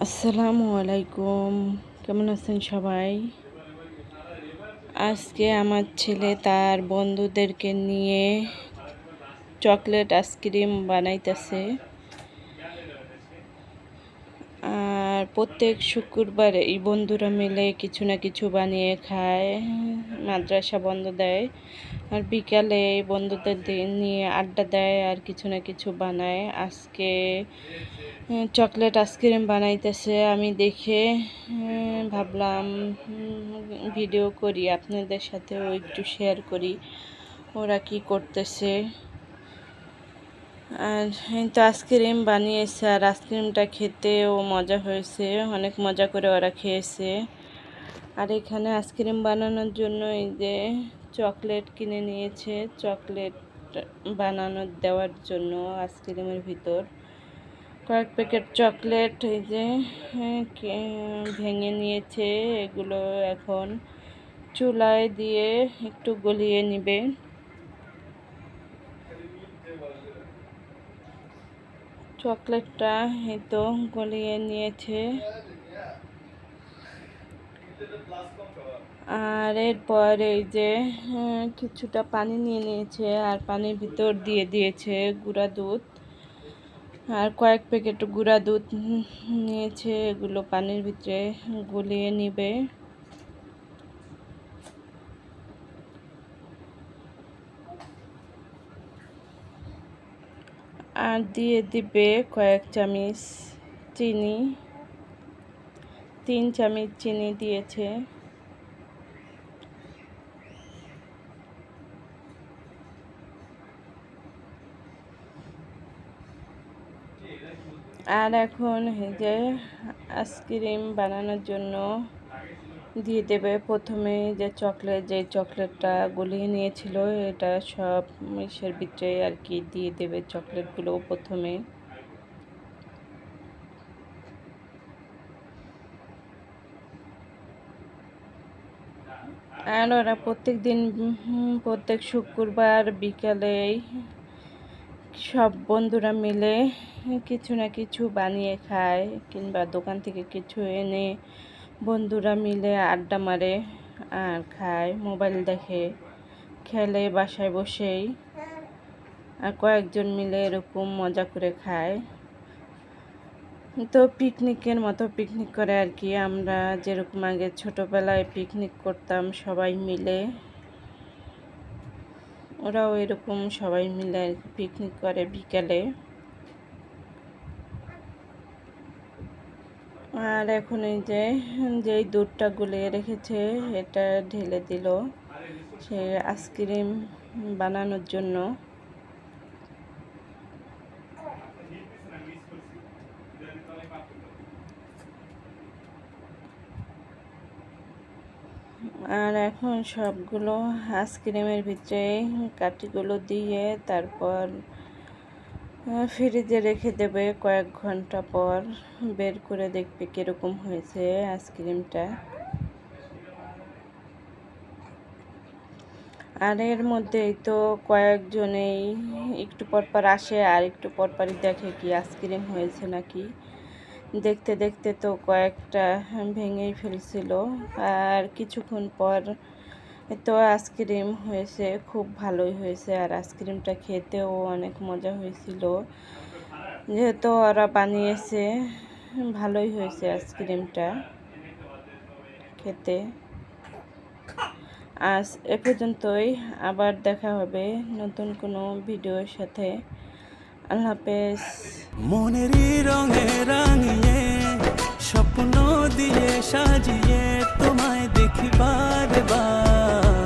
আসসালামু আলাইকুম। কেমন আছেন সবাই? আজকে আমার ছেলে তার বন্ধুদেরকে নিয়ে চকলেট আইসক্রিম বানাইতেছে। আর প্রত্যেক শুক্রবার এই বন্ধুরা মিলে কিছু না কিছু বানিয়ে খায়, মাদ্রাসা বন্ধ দেয়, আর বিকালে বন্ধুদের দিয়ে- নিয়ে আড্ডা দেয় আর কিছু না কিছু বানায়। আজকে চকলেট আইসক্রিম বানাইতেছে। আমি দেখে ভাবলাম ভিডিও করি, আপনাদের সাথেও একটু শেয়ার করি, ওরা কি করতেছে। আর তো আইসক্রিম বানিয়েছে, আর আইসক্রিমটা খেতেও মজা হয়েছে, অনেক মজা করে ওরা খেয়েছে। আর এখানে আইসক্রিম বানানোর জন্য এই যে চকলেট কিনে নিয়েছে, চকলেট বানানোর দেওয়ার জন্য আইসক্রিমের ভিতর। কয়েক প্যাকেট চকলেট এই যে হ্যাঁ, ভেঙে নিয়েছে এগুলো এখন চুলায় দিয়ে একটু গলিয়ে নিবে। চকলেটটা এই তো গলিয়ে নিয়েছে। আর এরপর এই যে হ্যাঁ, কিছুটা পানি নিয়ে নিয়েছে আর পানির ভিতর দিয়ে দিয়েছে গুঁড়া দুধ। আর কয়েক প্যাকেট গুঁড়া দুধ নিয়েছে, এগুলো পানির ভিতরে গলিয়ে নিবে। আর দিয়ে দিবে কয়েক চামচ চিনি। তিন চামচ চিনি দিয়েছে। আর এখন যে আইসক্রিম বানানোর জন্য দিয়ে দেবে। প্রথমে যে চকলেট যে চকলেটটা গলিয়ে নিয়েছিল, এটা সব মিশের ভিতরে আর কি দিয়ে দেবে চকলেটগুলো প্রথমে। আর ওরা প্রত্যেক দিন প্রত্যেক শুক্রবার বিকালেই সব বন্ধুরা মিলে কিছু না কিছু বানিয়ে খায় কিংবা দোকান থেকে কিছু এনে বন্ধুরা মিলে আড্ডা মারে আর খায়, মোবাইল দেখে, খেলে বাসায় বসেই। আর কয়েকজন মিলে এরকম মজা করে খায়। তো পিকনিকের মতো পিকনিক করে আর কি। আমরা যেরকম আগে ছোটোবেলায় পিকনিক করতাম সবাই মিলে। ওরাও এরকম সবাই মিলে আর কি পিকনিক করে বিকালে। আর এখন এই যে, যেই দুধটা গুলিয়ে রেখেছে, এটা ঢেলে দিল। সে আইসক্রিম বানানোর জন্য। আর এখন সবগুলো আইসক্রিমের ভিতরে কাঠিগুলো দিয়ে তারপর ফ্রিজে রেখে দেবে কয়েক ঘণ্টা পর। বের করে দেখবে কীরকম হয়েছে আইসক্রিমটা। আর এর মধ্যেই তো কয়েকজনেই একটু পর পর আসে, আর একটু পর পরই দেখে কি আইসক্রিম হয়েছে নাকি। দেখতে দেখতে তো কয়েকটা ভেঙেই ফেলছিল। আর কিছুক্ষণ পর তো আইসক্রিম হয়েছে, খুব ভালোই হয়েছে। আর আইসক্রিমটা খেতেও অনেক মজা হয়েছিল। যেহেতু ওরা বানিয়েছে, ভালোই হয়েছে আইসক্রিমটা খেতে। আজ এ পর্যন্তই, আবার দেখা হবে নতুন কোনো ভিডিওর সাথে। আল্লাহ স্বপ্ন দিয়ে সাজিয়ে তোমায় দেখিবার